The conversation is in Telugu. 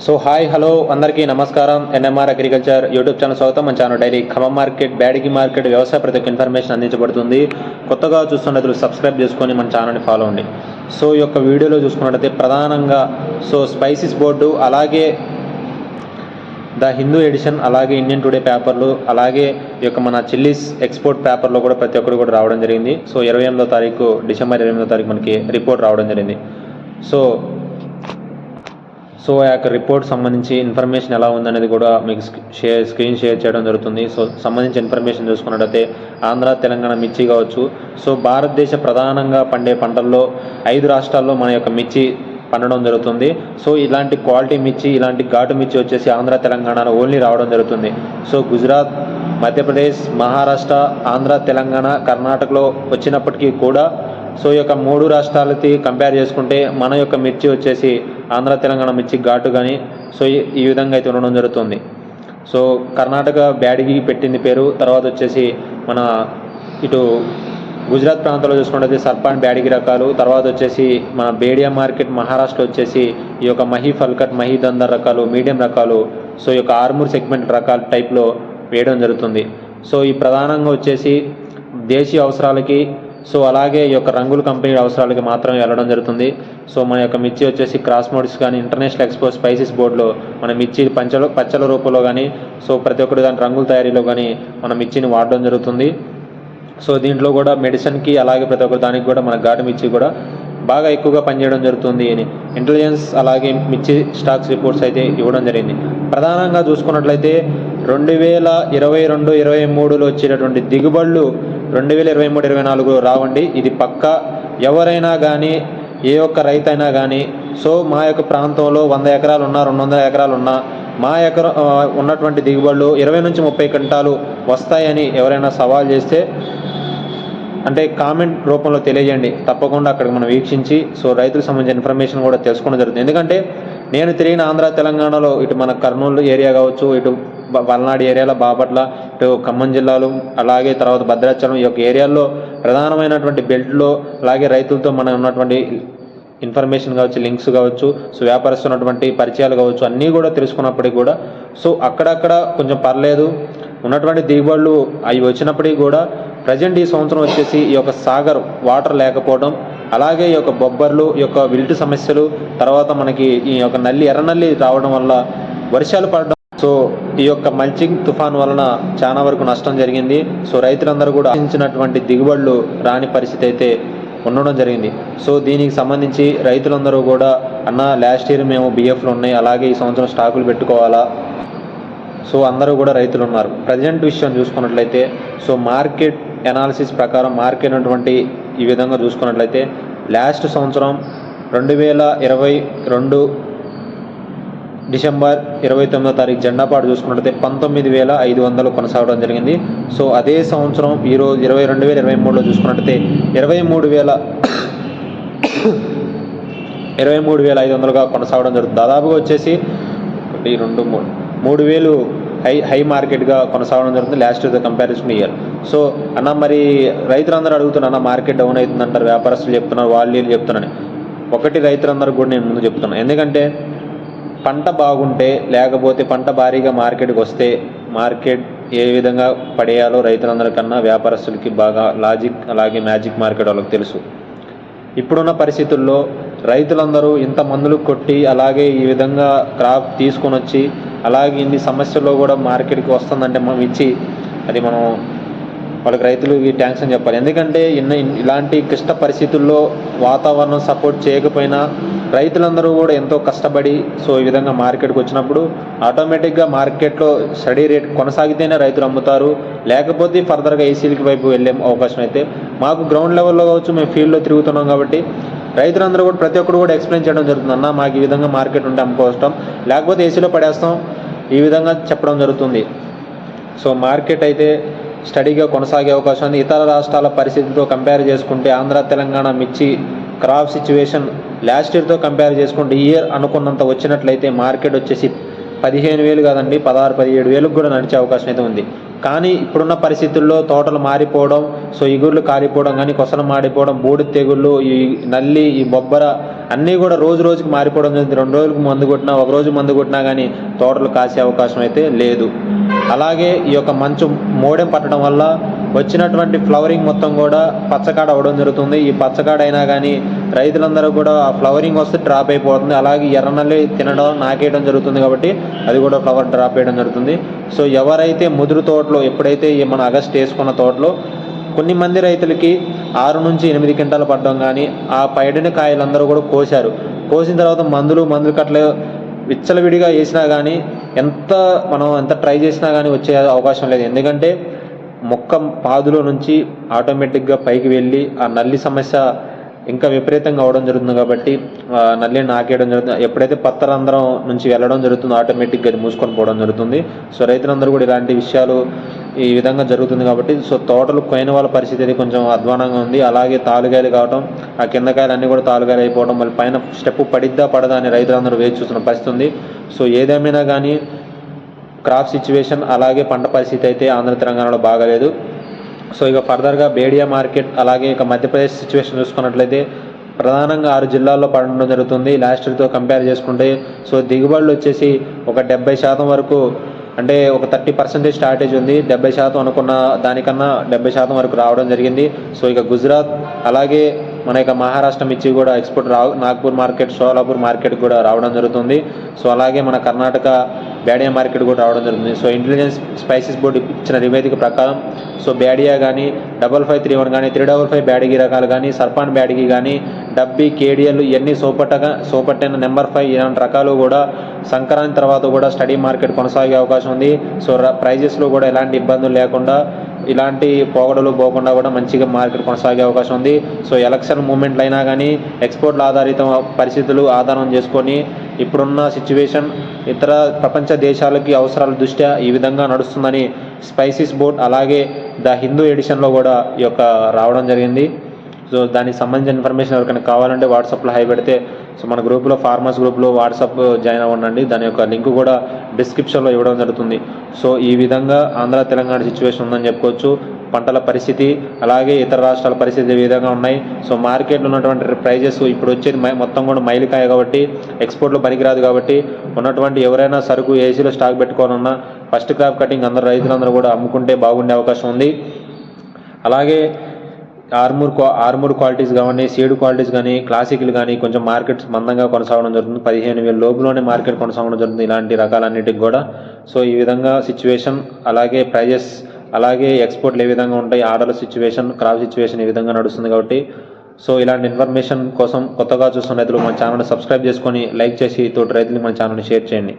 సో హాయ్ హలో అందరికీ నమస్కారం. ఎన్ఎంఆర్ అగ్రికల్చర్ యూట్యూబ్ ఛానల్ స్వాగతం. మన channel daily Khammam market Byadgi market వ్యవసాయ ప్రతి ఒక్క ఇన్ఫర్మేషన్ అందించబడుతుంది. కొత్తగా చూస్తున్నట్లు సబ్స్క్రైబ్ చేసుకొని మన ఛానల్ని ఫాలో అండి సో ఈ యొక్క వీడియోలో చూసుకున్నట్లయితే ప్రధానంగా సో స్పైసీస్ బోర్డు అలాగే ద హిందూ ఎడిషన్ అలాగే ఇండియన్ టుడే పేపర్లు అలాగే ఈ యొక్క మన చిల్లీస్ ఎక్స్పోర్ట్ పేపర్లో కూడా ప్రతి ఒక్కరు కూడా రావడం జరిగింది. సో ఇరవై ఎనిమిదో తారీఖు డిసెంబర్ ఇరవై ఎనిమిదో తారీఖు మనకి రిపోర్ట్ రావడం జరిగింది. సో సో ఆ యొక్క రిపోర్ట్ సంబంధించి ఇన్ఫర్మేషన్ ఎలా ఉందనేది కూడా మీకు షేర్ స్క్రీన్ షేర్ చేయడం జరుగుతుంది. సో సంబంధించి ఇన్ఫర్మేషన్ చూసుకున్నట్టయితే ఆంధ్ర తెలంగాణ మిర్చి కావచ్చు. సో భారతదేశ ప్రధానంగా పండే పంటల్లో ఐదు రాష్ట్రాల్లో మన యొక్క మిర్చి పండడం జరుగుతుంది. సో ఇలాంటి క్వాలిటీ మిర్చి ఇలాంటి ఘాటు మిర్చి వచ్చేసి ఆంధ్ర తెలంగాణలో ఓన్లీ రావడం జరుగుతుంది. సో గుజరాత్ మధ్యప్రదేశ్ మహారాష్ట్ర ఆంధ్ర తెలంగాణ కర్ణాటకలో వచ్చినప్పటికీ కూడా సో ఈ యొక్క మూడు రాష్ట్రాలకి కంపేర్ చేసుకుంటే మన యొక్క మిర్చి వచ్చేసి ఆంధ్ర తెలంగాణ మిర్చి ఘాటు కానీ సో ఈ- ఈ విధంగా అయితే ఉండడం జరుగుతుంది. సో కర్ణాటక బ్యాడిగి పెట్టింది పేరు తర్వాత వచ్చేసి మన ఇటు గుజరాత్ ప్రాంతంలో చూసుకుంటే సర్పాన్ బ్యాడిగి రకాలు తర్వాత వచ్చేసి మన బేడియా మార్కెట్ మహారాష్ట్ర వచ్చేసి ఈ యొక్క మహి ఫల్కట్ మహి దందర్ రకాలు మీడియం రకాలు సో ఈ యొక్క ఆర్మూర్ సెగ్మెంట్ రకాల టైప్లో వేయడం జరుగుతుంది. సో ఈ ప్రధానంగా వచ్చేసి దేశీయ అవసరాలకి సో అలాగే ఈ యొక్క రంగుల కంపెనీ అవసరాలకి మాత్రమే వెళ్ళడం జరుగుతుంది. సో మన యొక్క మిర్చి వచ్చేసి క్రాస్ మోడ్స్ కానీ ఇంటర్నేషనల్ ఎక్స్పోర్ట్ స్పైసెస్ బోర్డులో మన మిర్చి పంచలో పచ్చల రూపంలో కానీ సో ప్రతి ఒక్కటి దాని రంగుల తయారీలో కానీ మన మిర్చిని వాడడం జరుగుతుంది. సో దీంట్లో కూడా మెడిసిన్కి అలాగే ప్రతి ఒక్క దానికి కూడా మన ఘాటు మిర్చి కూడా బాగా ఎక్కువగా పనిచేయడం జరుగుతుంది అని ఇంటెలిజెన్స్ అలాగే మిర్చి స్టాక్స్ రిపోర్ట్స్ అయితే ఇవ్వడం జరిగింది. ప్రధానంగా చూసుకున్నట్లయితే రెండు వేల ఇరవై రెండు ఇరవై మూడులో వచ్చేటటువంటి దిగుబడులు రెండు వేల ఇరవై మూడు ఇరవై నాలుగు రావండి. ఇది పక్క. ఎవరైనా కానీ ఏ ఒక్క రైతైనా కానీ సో మా యొక్క ప్రాంతంలో వంద ఎకరాలు ఉన్నా రెండు వందల ఎకరాలు ఉన్నా మా ఎకర ఉన్నటువంటి దిగుబడులు ఇరవై నుంచి ముప్పై క్వింటాలు వస్తాయని ఎవరైనా సవాల్ చేస్తే అంటే కామెంట్ రూపంలో తెలియజేయండి. తప్పకుండా అక్కడికి మనం వీక్షించి సో రైతులకు సంబంధించిన ఇన్ఫర్మేషన్ కూడా తెలుసుకోవడం జరుగుతుంది. ఎందుకంటే నేను తిరిగిన ఆంధ్ర తెలంగాణలో ఇటు మన కర్నూలు ఏరియా కావచ్చు ఇటు పల్నాడు ఏరియాలో బాపట్ల ఇటు ఖమ్మం జిల్లాలో అలాగే తర్వాత భద్రాచలం ఈ యొక్క ఏరియాల్లో ప్రధానమైనటువంటి బెల్ట్లో అలాగే రైతులతో మనం ఉన్నటువంటి ఇన్ఫర్మేషన్ కావచ్చు లింక్స్ కావచ్చు సో వ్యాపారస్తు ఉన్నటువంటి పరిచయాలు కావచ్చు అన్నీ కూడా తెలుసుకున్నప్పటికీ కూడా సో అక్కడక్కడ కొంచెం పర్లేదు. ఉన్నటువంటి దిగుబడులు అవి వచ్చినప్పటికీ కూడా ప్రజెంట్ ఈ సంవత్సరం వచ్చేసి ఈ యొక్క సాగర్ వాటర్ లేకపోవడం అలాగే ఈ యొక్క బొబ్బర్లు ఈ యొక్క విల్టు సమస్యలు తర్వాత మనకి ఈ యొక్క నల్లి ఎర్ర నల్లి రావడం వల్ల వర్షాలు పడడం సో ఈ యొక్క మల్చింగ్ తుఫాన్ వలన చాలా వరకు నష్టం జరిగింది. సో రైతులందరూ కూడా ఆశించినటువంటి దిగుబడులు రాని పరిస్థితి అయితే ఉండడం జరిగింది. సో దీనికి సంబంధించి రైతులందరూ కూడా అన్న లాస్ట్ ఇయర్ మేము బిఎఫ్లు ఉన్నాయి. అలాగే ఈ సంవత్సరం స్టాకులు పెట్టుకోవాలా? సో అందరూ కూడా రైతులు ఉన్నారు. ప్రజెంట్ విషయం చూసుకున్నట్లయితే సో మార్కెట్ ఎనాలిసిస్ ప్రకారం మార్కెట్ ఉన్నటువంటి ఈ విధంగా చూసుకున్నట్లయితే లాస్ట్ సంవత్సరం రెండు వేల ఇరవై రెండు డిసెంబర్ ఇరవై తొమ్మిదో తారీఖు జెండాపాటు చూసుకున్నట్లయితే పంతొమ్మిది వేల ఐదు వందలు కొనసాగడం జరిగింది. సో అదే సంవత్సరం ఈరోజు ఇరవై రెండు వేల ఇరవై మూడులో చూసుకున్నట్లయితే ఇరవై మూడు వేల ఇరవై మూడు వేల ఐదు వందలుగా కొనసాగడం జరుగుతుంది. దాదాపుగా వచ్చేసి ఒకటి రెండు మూడు మూడు వేలు హై హై మార్కెట్గా కొనసాగడం జరుగుతుంది last year comparison year. So అన్న మరి రైతులందరూ అడుగుతున్నారు అన్న మార్కెట్ డౌన్ అవుతుందంటారు వ్యాపారస్తులు చెప్తున్నారు వాళ్ళు చెప్తున్నారని. చెప్తున్నాను ఒకటి రైతులందరూ కూడా నేను ముందు చెప్తున్నాను ఎందుకంటే పంట బాగుంటే లేకపోతే పంట భారీగా మార్కెట్కి వస్తే మార్కెట్ ఏ విధంగా పడేయాలో రైతులందరికన్నా వ్యాపారస్తులకి బాగా లాజిక్ అలాగే మ్యాజిక్ మార్కెట్ వాళ్ళకి తెలుసు. ఇప్పుడున్న పరిస్థితుల్లో రైతులందరూ ఇంత మందులు కొట్టి అలాగే ఈ విధంగా క్రాప్ తీసుకొని వచ్చి అలాగే ఇన్ని సమస్యల్లో కూడా మార్కెట్కి వస్తుందంటే మనం ఇచ్చి అది మనం వాళ్ళకి రైతులకి ట్యాంక్స్ అని చెప్పాలి. ఎందుకంటే ఇన్న ఇలాంటి క్లిష్ట పరిస్థితుల్లో వాతావరణం సపోర్ట్ చేయకపోయినా రైతులందరూ కూడా ఎంతో కష్టపడి సో ఈ విధంగా మార్కెట్కి వచ్చినప్పుడు ఆటోమేటిక్గా మార్కెట్లో స్టడీ రేట్ కొనసాగితేనే రైతులు అమ్ముతారు. లేకపోతే ఫర్దర్గా ఏసీలకి వైపు వెళ్ళే అవకాశం అయితే మాకు గ్రౌండ్ లెవెల్లో కావచ్చు మేము ఫీల్డ్లో తిరుగుతున్నాం కాబట్టి రైతులందరూ కూడా ప్రతి ఒక్కరు కూడా ఎక్స్ప్లెయిన్ చేయడం జరుగుతుంది అన్న మాకు ఈ విధంగా మార్కెట్ ఉంటే అమ్ముకోవస్తాం. లేకపోతే ఏసీలో పడేస్తాం. ఈ విధంగా చెప్పడం జరుగుతుంది. సో మార్కెట్ అయితే స్టడీగా కొనసాగే అవకాశం ఉంది. ఇతర రాష్ట్రాల పరిస్థితితో కంపేర్ చేసుకుంటే ఆంధ్ర తెలంగాణ మిర్చి క్రాప్ సిచ్యువేషన్ లాస్ట్ ఇయర్తో కంపేర్ చేసుకుంటే ఇయర్ అనుకున్నంత వచ్చినట్లయితే మార్కెట్ వచ్చేసి పదిహేను వేలు కాదండి పదహారు పదిహేడు వేలకు కూడా నడిచే అవకాశం అయితే ఉంది. కానీ ఇప్పుడున్న పరిస్థితుల్లో తోటలు మారిపోవడం సో ఇగుర్లు కాలిపోవడం కానీ కొసలు మాడిపోవడం బూడి తెగుళ్ళు ఈ నల్లి ఈ బొబ్బర అన్నీ కూడా రోజు రోజుకి మారిపోవడం జరిగింది రెండు రోజులకు మందు కొట్టినా ఒక రోజు మందు కొట్టినా కానీ తోటలు కాసే అవకాశం అయితే లేదు. అలాగే ఈ యొక్క మంచు మోడెం పట్టడం వల్ల వచ్చినటువంటి ఫ్లవరింగ్ మొత్తం కూడా పచ్చకాడ అవ్వడం జరుగుతుంది. ఈ పచ్చకాడ అయినా కానీ రైతులందరూ కూడా ఆ ఫ్లవరింగ్ వస్తే డ్రాప్ అయిపోతుంది. అలాగే ఎర్రనల్లి తినడం నాకేయడం జరుగుతుంది కాబట్టి అది కూడా ఫ్లవర్ డ్రాప్ చేయడం జరుగుతుంది. సో ఎవరైతే ముదురు తోటలో ఎప్పుడైతే ఈ మన అగస్ట్ వేసుకున్న తోటలో కొన్ని మంది రైతులకి ఆరు నుంచి ఎనిమిది క్వింటాలు పడడం కానీ ఆ పైడిన కాయలందరూ కూడా కోశారు. కోసిన తర్వాత మందులు మందులు కట్టలు విచ్చలవిడిగా వేసినా కానీ ఎంత మనం ఎంత ట్రై చేసినా కానీ వచ్చే అవకాశం లేదు. ఎందుకంటే మొక్క పాదులో నుంచి ఆటోమేటిక్గా పైకి వెళ్ళి ఆ నల్లి సమస్య ఇంకా విపరీతంగా అవడం జరుగుతుంది కాబట్టి ఆ నల్లిని నాకేయడం జరుగుతుంది. ఎప్పుడైతే పత్తరంధ్రం నుంచి వెళ్ళడం జరుగుతుందో ఆటోమేటిక్గా అది మూసుకొని పోవడం జరుగుతుంది. సో రైతులందరూ కూడా ఇలాంటి విషయాలు ఈ విధంగా జరుగుతుంది కాబట్టి సో తోటలు కొయిన వాళ్ళ పరిస్థితి అది కొంచెం అధ్వానంగా ఉంది. అలాగే తాలుగాయలు కావడం ఆ కిందకాయలు అన్నీ కూడా తాలుగాయలు అయిపోవడం మళ్ళీ పైన స్టెప్ పడిద్దా పడదా అని రైతులందరూ వేచి చూస్తున్న పరిస్థితి ఉంది. సో ఏదేమైనా కానీ క్రాప్ సిచ్యువేషన్ అలాగే పంట పరిస్థితి అయితే ఆంధ్ర తెలంగాణలో బాగాలేదు. సో ఇక ఫర్దర్గా బేడియా మార్కెట్ అలాగే ఇక మధ్యప్రదేశ్ సిచ్యువేషన్ చూసుకున్నట్లయితే ప్రధానంగా ఆరు జిల్లాల్లో పడడం జరుగుతుంది. లాస్ట్ ఇయర్తో కంపేర్ చేసుకుంటే సో దిగుబడులు వచ్చేసి ఒక డెబ్బై శాతం వరకు అంటే ఒక థర్టీ పర్సెంటేజ్ స్టార్టేజ్ ఉంది. డెబ్బై శాతం అనుకున్న దానికన్నా డెబ్బై శాతం వరకు రావడం జరిగింది. సో ఇక గుజరాత్ అలాగే మన యొక్క మహారాష్ట్ర మిర్చి కూడా ఎక్స్పోర్ట్ రా నాగ్పూర్ మార్కెట్ సోలాపూర్ మార్కెట్ కూడా రావడం జరుగుతుంది. సో అలాగే మన కర్ణాటక బ్యాడియా మార్కెట్ కూడా రావడం జరుగుతుంది. సో ఇంటెలిజెన్స్ స్పైసెస్ బోర్డు ఇచ్చిన నివేదిక ప్రకారం సో బ్యాడియా కానీ డబల్ ఫైవ్ త్రీ వన్ కానీ త్రీ డబల్ ఫైవ్ బ్యాడిగి రకాలు కానీ సర్పాన్ బ్యాడిగి కానీ డబ్బి కేడిఎల్ ఇవన్నీ సోపట్టగా సోపట్టైన నెంబర్ ఫైవ్ ఇలాంటి రకాలు కూడా సంక్రాంతి తర్వాత కూడా స్టడీ మార్కెట్ కొనసాగే అవకాశం ఉంది. సో ప్రైజెస్లో కూడా ఎలాంటి ఇబ్బందులు లేకుండా ఇలాంటి పోగడలు పోకుండా కూడా మంచిగా మార్కెట్ కొనసాగే అవకాశం ఉంది. సో ఎలక్షన్ మూమెంట్లు అయినా కానీ ఎక్స్పోర్ట్ల ఆధారిత పరిస్థితులు ఆధారం చేసుకొని ఇప్పుడున్న సిచ్యువేషన్ ఇతర ప్రపంచ దేశాలకి అవసరాల దృష్ట్యా ఈ విధంగా నడుస్తుందని స్పైసీస్ బోర్డ్ అలాగే ద హిందూ ఎడిషన్లో కూడా ఈ యొక్క రావడం జరిగింది. సో దానికి సంబంధించిన ఇన్ఫర్మేషన్ ఎవరికైనా కావాలంటే వాట్సాప్లో హై పెడితే సో మన గ్రూప్లో ఫార్మర్స్ గ్రూప్లో వాట్సాప్ జాయిన్ అవ్వండి దాని యొక్క లింక్ కూడా డిస్క్రిప్షన్లో ఇవ్వడం జరుగుతుంది. సో ఈ విధంగా ఆంధ్ర తెలంగాణ సిచ్యువేషన్ ఉందని చెప్పుకోవచ్చు. పంటల పరిస్థితి అలాగే ఇతర రాష్ట్రాల పరిస్థితి విధంగా ఉన్నాయి. సో మార్కెట్లో ఉన్నటువంటి ప్రైజెస్ ఇప్పుడు వచ్చేది మొత్తం కూడా మైలికాయ కాబట్టి ఎక్స్పోర్ట్లో పనికిరాదు కాబట్టి ఉన్నటువంటి ఎవరైనా సరుకు ఏసీలో స్టాక్ పెట్టుకోవాలన్నా ఫస్ట్ క్రాప్ కటింగ్ అందరు రైతులందరూ కూడా అమ్ముకుంటే బాగుండే అవకాశం ఉంది. అలాగే ఆర్మూర్ క్వా ఆర్మూర్ క్వాలిటీస్ కానీ సీడ్ క్వాలిటీస్ కానీ క్లాసిక్లు కానీ కొంచెం మార్కెట్స్ మందంగా కొనసాగడం జరుగుతుంది. పదిహేను వేల లోపులోనే మార్కెట్ కొనసాగడం జరుగుతుంది ఇలాంటి రకాలన్నిటికి కూడా. సో ఈ విధంగా సిచ్యువేషన్ అలాగే ప్రైజెస్ అలాగే ఎక్స్పోర్ట్లు ఏ విధంగా ఉంటాయి ఆర్డర్ సిచ్యువేషన్ క్రాప్ సిచ్యువేషన్ ఈ విధంగా నడుస్తుంది కాబట్టి. సో ఇలాంటి ఇన్ఫర్మేషన్ కోసం కొత్తగా చూస్తున్న రైతులు మన ఛానల్ని సబ్స్క్రైబ్ చేసుకొని లైక్ చేసి తోటి రైతులు మన ఛానల్ని షేర్ చేయండి.